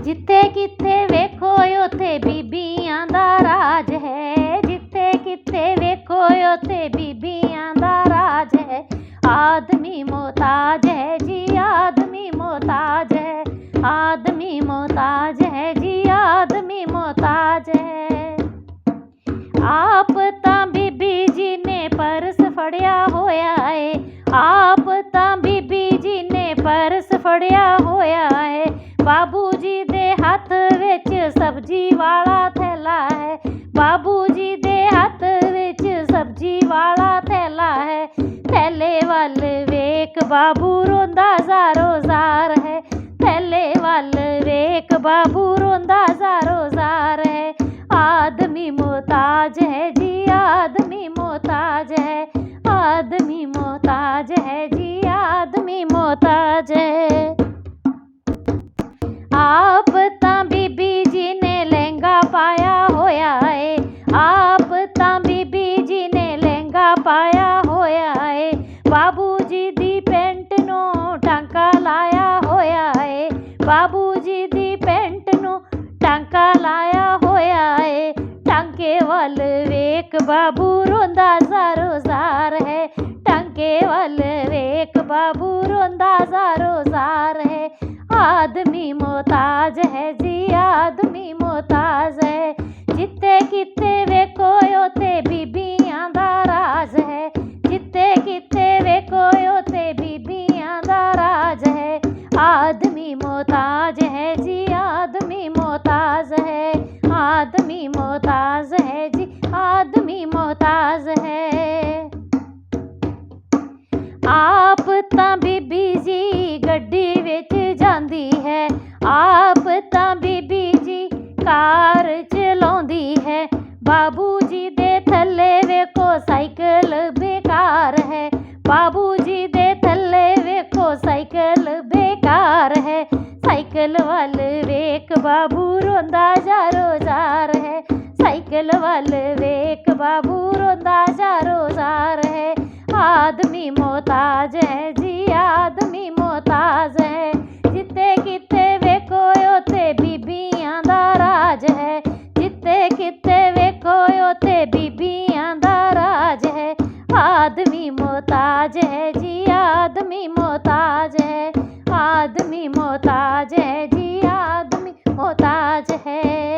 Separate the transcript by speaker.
Speaker 1: ਜਿੱਥੇ ਕਿੱਥੇ ਵੇਖੋ ਉਥੇ ਬੀਬੀਆਂ ਦਾ ਰਾਜ ਹੈ ਜਿੱਥੇ ਕਿੱਥੇ ਵੇਖੋ ਉਥੇ ਬੀਬੀਆਂ ਦਾ ਰਾਜ ਹੈ ਆਦਮੀ ਮੁਹਤਾਜ ਹੈ ਜੀ ਆਦਮੀ ਮੁਹਤਾਜ ਹੈ ਆਦਮੀ ਮੁਹਤਾਜ ਹੈ ਜੀ ਆਦਮੀ ਮੁਹਤਾਜ ਹੈ ਆਪ ਤਾਂ ਬੀਬੀ ਜੀ ਨੇ ਪਰਸ ਫੜਿਆ ਹੋਇਆ ਏ ਆਪ ਤਾਂ ਬੀਬੀ ਜੀ ਨੇ ਪਰਸ ਫੜਿਆ ਹੋਇਆ ਏ ਬਾਬੂ ਜੀ ਦੇ ਹੱਥ ਵਿੱਚ ਸਬਜ਼ੀ ਵਾਲਾ ਥੈਲਾ ਹੈ ਬਾਬੂ ਜੀ ਦੇ ਹੱਥ ਵਿੱਚ ਸਬਜ਼ੀ ਵਾਲਾ ਥੈਲਾ ਹੈ ਥੈਲੇ ਵੱਲ ਵੇਖ ਬਾਬੂ ਰੋਂਦਾ ਜ਼ਾਰੋ ਜ਼ਾਰ ਹੈ ਥੈਲੇ ਵੱਲ ਵੇਖ ਬਾਬੂ ਰੋਂਦਾ ਜ਼ਾਰੋ ਜ਼ਾਰ ਹੈ आदमी मोहताज है जी आदमी मोहताज है आदमी मोहताज है जी आदमी मोहताज है ਹੋਇਆ ਏ ਆਪ ਤਾਂ ਬੀਬੀ ਜੀ ਨੇ ਲਹਿੰਗਾ ਪਾਇਆ ਹੋਇਆ ਏ ਬਾਬੂ ਜੀ ਦੀ ਪੈਂਟ ਨੂੰ ਟਾਂਕਾ ਲਾਇਆ ਹੋਇਆ ਏ ਬਾਬੂ ਜੀ ਦੀ ਪੈਂਟ ਨੂੰ ਟਾਂਕਾ ਲਾਇਆ ਹੋਇਆ ਏ ਟਾਂਕੇ ਵੱਲ ਵੇਖ ਬਾਬੂ ਰੋਂਦਾ ਜ਼ਾਰੋ ਜ਼ਾਰ ਹੈ ਟਾਂਕੇ ਵੱਲ ਵੇਖ ਬਾਬੂ ਰੋਂਦਾ ਜ਼ਾਰੋ ਜ਼ਾਰ ਹੈ ਆਦਮੀ ਮੁਹਤਾਜ ਹੈ ਜੀ ਆਦਮੀ ਮੁਹਤਾਜ ਹੈ ਜਿੱਥੇ ਕਿਤੇ ਵੇਖੋ ਉਥੇ ਬੀਬੀਆਂ ਦਾ ਰਾਜ ਹੈ ਜਿੱਥੇ ਕਿਤੇ ਵੇਖੋ ਉਥੇ ਬੀਬੀਆਂ ਦਾ ਰਾਜ ਹੈ ਆਦਮੀ ਮੁਹਤਾਜ ਹੈ ਜੀ ਆਦਮੀ ਮੁਹਤਾਜ ਹੈ ਆਦਮੀ ਮੁਹਤਾਜ ਹੈ ਜੀ ਆਦਮੀ ਮੁਹਤਾਜ ਹੈ ਆਪ ਤਾਂ ਬੀਬੀ ਜੀ बाबूजी दे थल्ले वे को साइकिल बेकार है। बाबूजी दे थल्ले वे को साइकिल बेकार है। साइकिल वाल वेक बाबू रोंदा जारो जार है। साइकिल वाल वेक बाबू रोंदा जारो जार है। आदमी मोता आदमी मोहताज है आदमी मोहताज है जी आदमी मोहताज है।